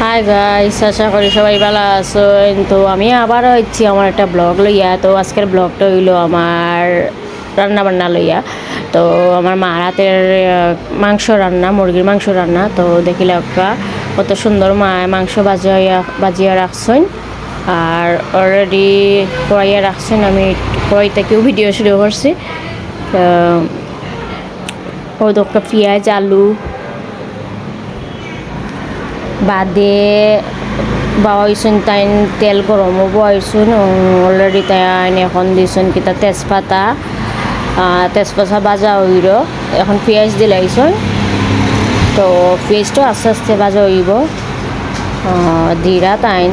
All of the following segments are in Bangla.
হাই গাইস আশা করি সবাই ভালো আছো তো আমি আবারও হচ্ছি আমার একটা ব্লগ লইয়া। তো আজকের ব্লগটা হইল আমার রান্না বান্না লইয়া। তো আমার মা রাতের মাংস রান্না, মুরগির মাংস রান্না। তো দেখিলে একটা কত সুন্দর মা, মাংস বাজিয়া বাজিয়া রাখছেন। আর অলরেডি কড়াইয়া রাখছেন। আমি কড়াই থেকেও ভিডিও শুরু করছি। তো পেঁয়াজ, আলু বাদে বাওয়াইছুন তাইন তেল গরমও বহাইছুন অলরেডি তাইন এখন দিছুন কিতা তেজপাতা তেজপাতা বাজা হইল এখন পেঁয়াজ দিলাইছুন তো পেঁয়াজটা আস্তে আস্তে বাজা হইব। দিরা তাইন।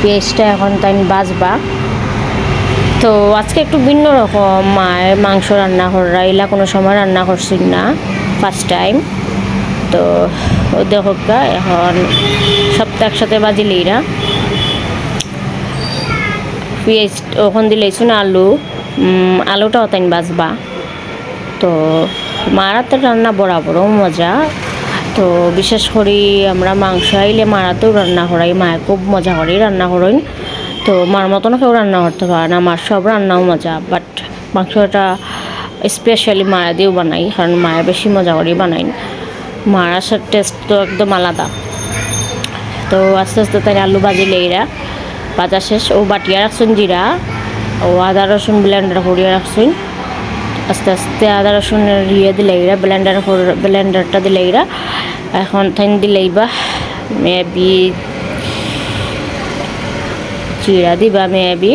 পেঁয়াজটা এখন তাইন বাজবা তো আজকে একটু ভিন্ন রকম মায়ের মাংস রান্না করা, এলা কোনো সময় রান্না করছি না ফার্স্ট টাইম তো দেখোকা এখন সপ্তাহ একসাথে বাজিলেই না পেঁয়াজ ওখান দিলেইছুন আলু আলুটা অতাইন বাজবা। তো মারাতে রান্না বরাবরও মজা। তো বিশেষ করে আমরা মাংস আইলে মারাতেও রান্না করাই মায়ে খুব মজা করেই রান্না করেন। তো মার মতন কেউ রান্না করতে পারে না, মার সব রান্নাও মজা। বাট মাংসটা স্পেশালি মায়া দিয়েও বানাই, কারণ মায়া বেশি মজা করেই বানাই। আসার টেস্ট তো একদম আলাদা। তো আস্তে আস্তে তাই আলু ভাজিলে এরা ভাজা শেষ। ও বাটিয়া রাখছেন জিরা, ও আদা রসুন ব্লেন্ডার করিয়া রাখছেন। আস্তে আস্তে আদা রসুন ইয়ে দিলে এরা ব্লেন্ডার ব্লেন্ডারটা দিলে এরা এখন থাইন দিলেই বা মেবি জিরা দিবা মেবি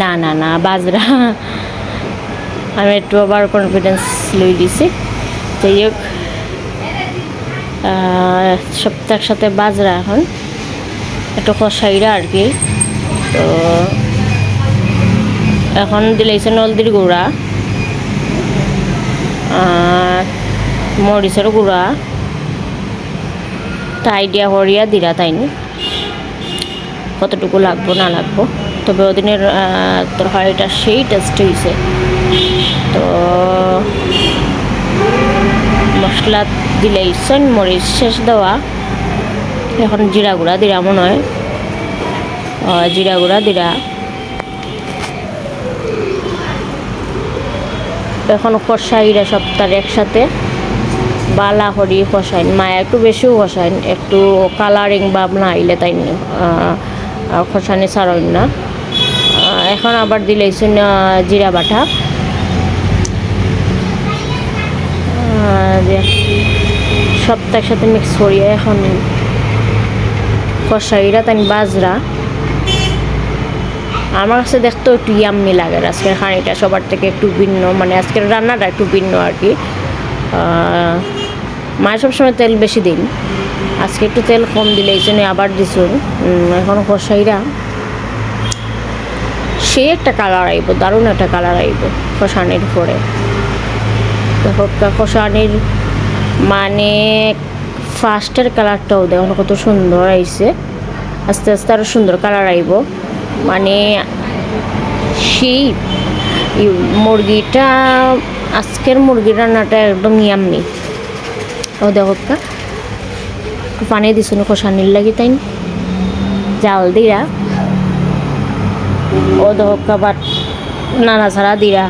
না না না, বাজরা। আমি একটু আবার কনফিডেন্স লই দিছি। যাই হোক। সপ্তাহের সাথে বাজরা এখন। একটু কষাইরা আর কি। তো এখন দিলাইছে নলদির গুঁড়া আর মরিচের গুঁড়া। তা আইডিয়া হরিয়া দিরা তাইনি কতটুকু লাগবো না লাগবো? তবে ওদিনের আহ, তরকারিটা সেই টেস্ট হয়েছে তো মশলা দিলেই সন মরিচ শেষ দেওয়া। এখন জিরা গুঁড়া দিরা মনে হয়। জিরা গুঁড়া দিরা। এখন কষাইরা সপ্তাহ একসাথে। বালা করি কষাইন মায়া একটু বেশিও কষাইন একটু কালারিং বা না আইলে তাই কষানি ছাড়ইন না। এখন আবার দিলেইছেন আহ, জিরা বাটা। দিয়ে সপ্তাহ একসাথে মিক্স করিয়ে এখন কষাইরা তাই বাজরা। আমার কাছে দেখতেও একটু ইয়াম্মি লাগে আজকের হাঁড়িটা সবার থেকে একটু ভিন্ন মানে আজকের রান্নাটা একটু ভিন্ন আর কি মায়ের সবসময় তেল বেশি দিন। আজকে একটু তেল কম দিলে এই জন্য আবার দিছুন এখন কষাইরা সে একটা কালার আইব, দারুণ একটা কালার আইব, কষানির পরে। কষানির মানে ফার্স্টের কালারটাও দেখুন কত সুন্দর আইছে। আস্তে আস্তে আরও সুন্দর কালার আইব। মানে সেই মুরগিটা, আজকের মুরগির রান্নাটা একদম ইয়াম্মি ও দেখো কা একটু পানি দিছিল কষানির লাগি তাই জাল দিরা। ও দেখো কা বাট নানা ছাড়া দিরা।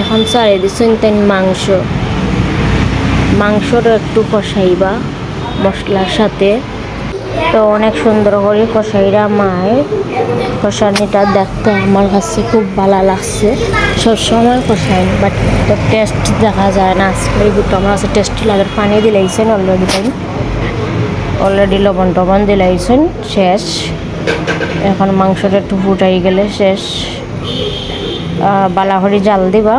এখন চারে দিছেন তাই মাংস। মাংসটা একটু কষাইবা মশলার সাথে। তো অনেক সুন্দর করে কষাইরা মায়ের কষানিটা দেখতে আমার কাছে খুব ভালো লাগছে। সবসময় কষাই বাট তো টেস্ট দেখা যায় না। আজকে দুটো আমার কাছে টেস্ট লাগে। পানি দিলাইছেন অলরেডি তাই অলরেডি লবণ টবণ দিলাইছেন। শেষ। এখন মাংসটা একটু ফুটাই গেলে শেষ। বালাহরি জাল দিবা।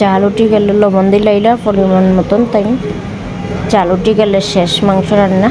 চাল উঠি গেলে লবণ দিলাইলা পরিমাণ মতন তাই। চাল উঠি গেলে শেষ মাংস রান্না।